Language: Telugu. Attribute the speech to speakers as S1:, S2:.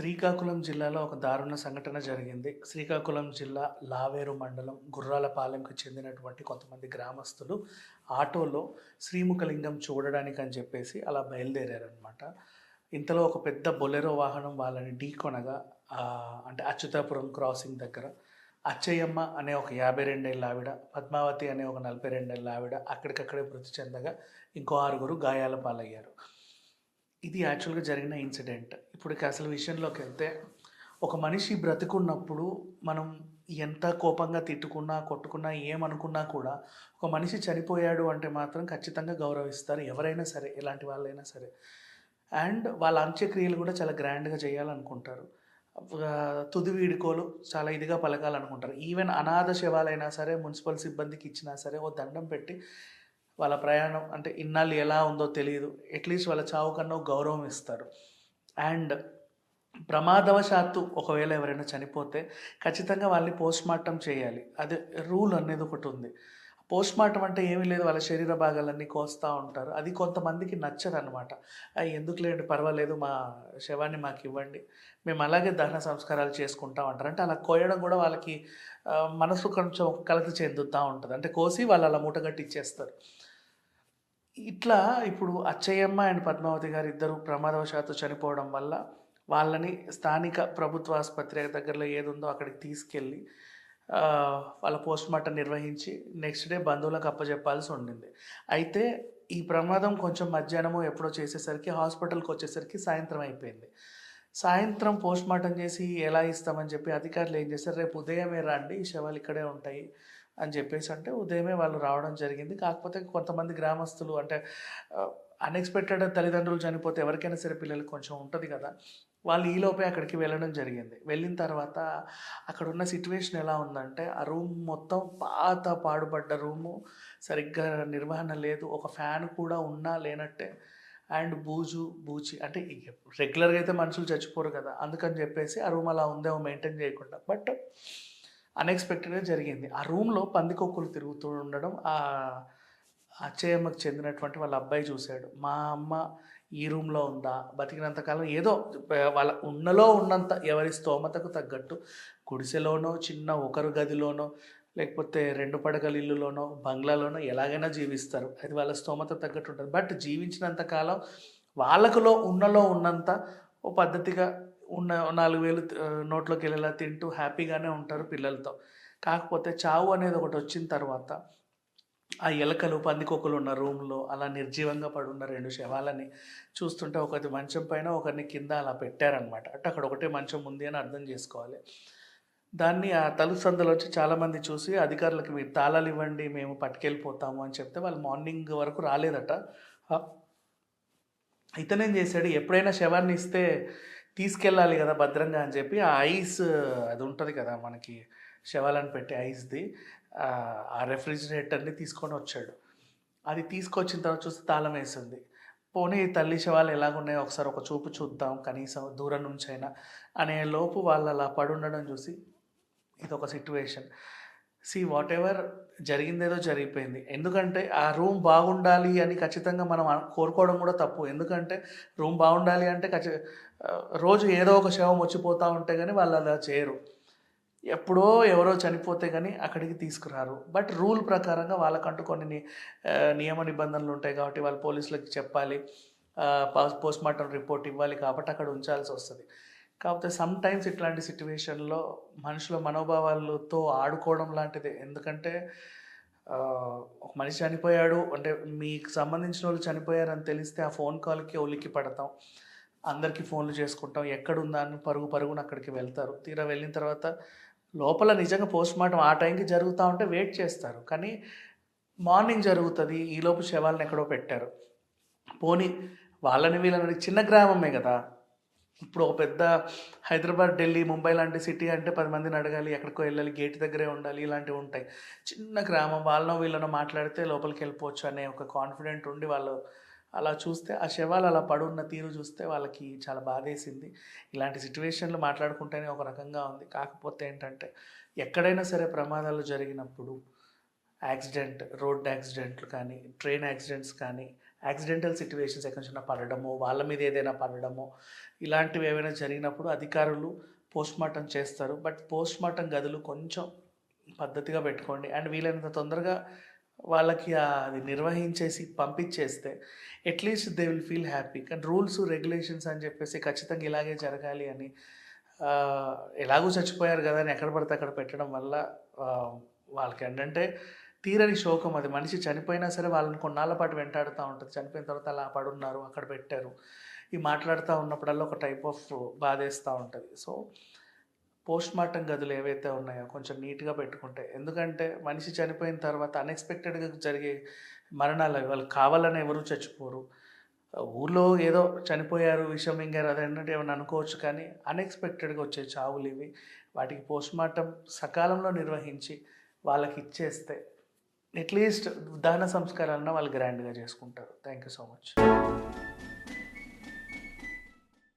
S1: శ్రీకాకుళం జిల్లాలో ఒక దారుణ సంఘటన జరిగింది. శ్రీకాకుళం జిల్లా లావేరు మండలం గుర్రాలపాలెంకు చెందినటువంటి కొంతమంది గ్రామస్తులు ఆటోలో శ్రీముఖలింగం చూడడానికి అని చెప్పేసి అలా బయలుదేరారనమాట ఇంతలో ఒక పెద్ద బొలెరో వాహనం వాళ్ళని ఢీకొనగా అంటే అచ్యుతాపురం క్రాసింగ్ దగ్గర అచ్చయ్యమ్మ అనే ఒక యాభై రెండేళ్ళ ఆవిడ పద్మావతి అనే ఒక నలభై రెండేళ్ళ ఆవిడ అక్కడికక్కడే మృతి చెందగా ఇంకో ఆరుగురు గాయాల పాలయ్యారు. ఇది యాక్చువల్గా జరిగిన ఇన్సిడెంట్. ఇప్పుడు అసలు విషయంలోకి వెళ్తే ఒక మనిషి బ్రతికున్నప్పుడు మనం ఎంత కోపంగా తిట్టుకున్నా కొట్టుకున్నా ఏమనుకున్నా కూడా ఒక మనిషి చనిపోయాడు అంటే మాత్రం ఖచ్చితంగా గౌరవిస్తారు ఎవరైనా సరే ఎలాంటి వాళ్ళైనా సరే. అండ్ వాళ్ళ అంత్యక్రియలు కూడా చాలా గ్రాండ్గా చేయాలనుకుంటారు. తుది వీడుకోలు చాలా ఇదిగా పలకాలనుకుంటారు. ఈవెన్ అనాథ శవాలైనా సరే మున్సిపల్ సిబ్బందికి ఇచ్చినా సరే ఓ దండం పెట్టి వాళ్ళ ప్రయాణం అంటే ఇన్నాళ్ళు ఎలా ఉందో తెలియదు అట్లీస్ట్ వాళ్ళ చావు కన్నా గౌరవం ఇస్తారు. అండ్ ప్రమాదవశాత్తు ఒకవేళ ఎవరైనా చనిపోతే ఖచ్చితంగా వాళ్ళని పోస్ట్ మార్టం చేయాలి. అది రూల్ అనేది ఒకటి ఉంది. పోస్ట్ మార్టం అంటే ఏమీ లేదు. వాళ్ళ శరీర భాగాలన్నీ కోస్తూ ఉంటారు. అది కొంతమందికి నచ్చదు అనమాట ఎందుకు లేండి? పర్వాలేదు. మా శవాన్ని మాకు ఇవ్వండి. మేము అలాగే దహన సంస్కారాలు చేసుకుంటాం అంటారు అంటే అలా కోయడం కూడా వాళ్ళకి మనసు కొంచెం కలత చెందుతూ ఉంటుంది. అంటే కోసి వాళ్ళు అలా మూటగట్టి ఇచ్చేస్తారు. ఇట్లా ఇప్పుడు అచ్చయ్యమ్మ అండ్ పద్మావతి గారు ఇద్దరు ప్రమాదవశాత్తు చనిపోవడం వల్ల వాళ్ళని స్థానిక ప్రభుత్వ ఆసుపత్రి దగ్గరలో ఏది ఉందో అక్కడికి తీసుకెళ్ళి వాళ్ళ పోస్ట్ మార్టం నిర్వహించి నెక్స్ట్ డే బంధువులకు అప్పచెప్పాల్సి ఉండింది. అయితే ఈ ప్రమాదం కొంచెం మధ్యాహ్నము ఎప్పుడో చేసేసరికి హాస్పిటల్కి వచ్చేసరికి సాయంత్రం అయిపోయింది. సాయంత్రం పోస్ట్ మార్టం చేసి ఎలా ఇస్తామని చెప్పి అధికారులు ఏం చేశారు? రేపు ఉదయమే రండి ఈ శవాలు ఇక్కడే ఉంటాయి. అని చెప్పేసి అంటే ఉదయమే వాళ్ళు రావడం జరిగింది. కాకపోతే కొంతమంది గ్రామస్తులు అంటే అన్ఎక్స్పెక్టెడ్ తల్లిదండ్రులు చనిపోతే ఎవరికైనా సరే పిల్లలకి కొంచెం ఉంటుంది కదా. వాళ్ళు ఈలోపే అక్కడికి వెళ్ళడం జరిగింది. వెళ్ళిన తర్వాత అక్కడ ఉన్న సిచ్యువేషన్ ఎలా ఉందంటే ఆ రూమ్ మొత్తం పాత పాడుపడ్డ రూము సరిగ్గా నిర్వహణ లేదు ఒక ఫ్యాన్ కూడా ఉన్నా లేనట్టే అండ్ బూజు బూచి అంటే రెగ్యులర్గా అయితే మనుషులు చచ్చిపోరు కదా. అందుకని చెప్పేసి ఆ రూమ్ అలా ఉందేమో మెయింటైన్ చేయకుండా. బట్ అన్ఎక్స్పెక్టెడ్గా జరిగింది. ఆ రూమ్లో పందికొక్కులు తిరుగుతూ ఉండడం ఆ అచ్చయ్యమ్మకు చెందినటువంటి వాళ్ళ అబ్బాయి చూశాడు. మా అమ్మ ఈ రూమ్లో ఉందా? బతికినంతకాలం ఏదో వాళ్ళ ఉన్నలో ఉన్నంత ఎవరి స్తోమతకు తగ్గట్టు గుడిసెలోనో చిన్న ఒకరు గదిలోనో లేకపోతే రెండు పడగల ఇల్లులోనో బంగ్లాలోనో ఎలాగైనా జీవిస్తారు. అది వాళ్ళ స్తోమత తగ్గట్టు ఉంటుంది. బట్ జీవించినంతకాలం వాళ్ళకులో ఉన్నలో ఉన్నంత ఓ పద్ధతిగా ఉన్న నాలుగు వేలు నోట్లోకి వెళ్ళేలా తింటూ హ్యాపీగానే ఉంటారు పిల్లలతో. కాకపోతే చావు అనేది ఒకటి వచ్చిన తర్వాత ఆ ఎలకలు పందికొక్కలు ఉన్న రూమ్లో అలా నిర్జీవంగా పడున్న రెండు శవాలని చూస్తుంటే ఒకటి మంచం పైన ఒకరిని కింద అలా పెట్టారనమాట. అంటే అక్కడ ఒకటే మంచం ఉంది అని అర్థం చేసుకోవాలి. దాన్ని ఆ తలుపు వచ్చి చాలామంది చూసి అధికారులకు మీరు తాళాలు ఇవ్వండి మేము పట్టుకెళ్ళిపోతాము అని చెప్తే వాళ్ళు మార్నింగ్ వరకు రాలేదట. ఇతనేం చేశాడు? ఎప్పుడైనా శవాన్ని ఇస్తే తీసుకెళ్ళాలి కదా భద్రంగా అని చెప్పి ఆ ఐస్ అది ఉంటుంది కదా మనకి శవాలను పెట్టే ఐస్ది ఆ, రెఫ్రిజిరేటర్ని తీసుకొని వచ్చాడు. అది తీసుకొచ్చిన తర్వాత చూస్తే తాళం వేసింది. పోనీ తల్లి శవాలు ఎలాగున్నాయో ఒకసారి ఒక చూపు చూద్దాం కనీసం దూరం నుంచి అయినా అనే లోపు వాళ్ళు అలా పడుండడం చూసి ఇది ఒక సిట్యువేషన్ సి వాట్ ఎవర్ జరిగిందేదో జరిగిపోయింది. ఎందుకంటే ఆ రూమ్ బాగుండాలి అని ఖచ్చితంగా మనం కోరుకోవడం కూడా తప్పు. ఎందుకంటే రూమ్ బాగుండాలి అంటే ఖచ్చి రోజు ఏదో ఒక శవం వచ్చిపోతూ ఉంటే కానీ వాళ్ళు అలా చేయరు. ఎప్పుడో ఎవరో చనిపోతే కానీ అక్కడికి తీసుకురారు. బట్ రూల్ ప్రకారంగా వాళ్ళకంటూ కొన్ని ని- నియమ నిబంధనలు ఉంటాయి కాబట్టి వాళ్ళు పోలీసులకు చెప్పాలి. పోస్ట్ మార్టం రిపోర్ట్ ఇవ్వాలి కాబట్టి అక్కడ ఉంచాల్సి వస్తుంది. కాకపోతే సమ్ టైమ్స్ ఇట్లాంటి సిచ్యువేషన్లో మనుషుల మనోభావాలతో ఆడుకోవడం లాంటిది. ఎందుకంటే ఒక మనిషి చనిపోయాడు అంటే మీకు సంబంధించిన వాళ్ళు చనిపోయారని తెలిస్తే ఆ ఫోన్ కాల్కి ఒలికి పడతాం. అందరికీ ఫోన్లు చేసుకుంటాం. ఎక్కడుందా అని పరుగు పరుగున అక్కడికి వెళ్తారు. తీరా వెళ్ళిన తర్వాత లోపల నిజంగా పోస్ట్ మార్టం ఆ టైంకి జరుగుతూ ఉంటే వెయిట్ చేస్తారు. కానీ మార్నింగ్ జరుగుతుంది. ఈలోపు శవాలను ఎక్కడో పెట్టారు. పోనీ వాళ్ళని వీళ్ళని చిన్న గ్రామమే కదా. ఇప్పుడు ఒక పెద్ద హైదరాబాద్ ఢిల్లీ ముంబై లాంటి సిటీ అంటే పది మందిని అడగాలి ఎక్కడికో వెళ్ళాలి గేట్ దగ్గరే ఉండాలి ఇలాంటివి ఉంటాయి. చిన్న గ్రామం వాళ్ళనో వీళ్ళనో మాట్లాడితే లోపలికి వెళ్ళిపోవచ్చు అనే ఒక కాన్ఫిడెంట్ ఉండి వాళ్ళు అలా చూస్తే ఆ శవాలు అలా పడున్న తీరు చూస్తే వాళ్ళకి చాలా బాధేసింది. ఇలాంటి సిచ్యువేషన్లు మాట్లాడుకుంటేనే ఒక రకంగా ఉంది. కాకపోతే ఏంటంటే ఎక్కడైనా సరే ప్రమాదాలు జరిగినప్పుడు యాక్సిడెంట్ రోడ్ యాక్సిడెంట్లు కానీ ట్రైన్ యాక్సిడెంట్స్ కానీ యాక్సిడెంటల్ సిచ్యువేషన్స్ ఎక్కడి పడడము వాళ్ళ మీద ఏదైనా పడడము ఇలాంటివి ఏమైనా జరిగినప్పుడు అధికారులు పోస్ట్ మార్టం చేస్తారు. బట్ పోస్ట్ మార్టం గదులు కొంచెం పద్ధతిగా పెట్టుకోండి. అండ్ వీలైనంత తొందరగా వాళ్ళకి అది నిర్వహించేసి పంపించేస్తే at least they will feel happy. కానీ రూల్స్ రెగ్యులేషన్స్ అని చెప్పేసి ఖచ్చితంగా ఇలాగే జరగాలి అని ఎలాగో చచ్చిపోయారు కదా అని ఎక్కడ పడితే అక్కడ పెట్టడం వల్ల వాళ్ళకి ఏంటంటే తీరని శోకం అది. మనిషి చనిపోయినా సరే వాళ్ళని కొన్నాళ్ళ పాటు వెంటాడుతూ ఉంటుంది. చనిపోయిన తర్వాత అలా పడున్నారు అక్కడ పెట్టారు. ఈ మాట్లాడుతూ ఉన్నప్పుడల్లా ఒక టైప్ ఆఫ్ బాధేస్తూ ఉంటుంది. సో పోస్ట్ మార్టం గదులు ఏవైతే ఉన్నాయో కొంచెం నీట్గా పెట్టుకుంటే ఎందుకంటే మనిషి చనిపోయిన తర్వాత అన్ఎక్స్పెక్టెడ్గా జరిగే మరణాలు అవి వాళ్ళు కావాలని ఎవరు చచ్చిపోరు. ఊళ్ళో ఏదో చనిపోయారు విషం అది అదేంటంటే ఏమైనా అనుకోవచ్చు కానీ అన్ఎక్స్పెక్టెడ్గా వచ్చే చావులు ఇవి. వాటికి పోస్ట్ మార్టం సకాలంలో నిర్వహించి వాళ్ళకి ఇచ్చేస్తే అట్లీస్ట్ దహన సంస్కారాలన్నా వాళ్ళు గ్రాండ్గా చేసుకుంటారు. Thank you so much.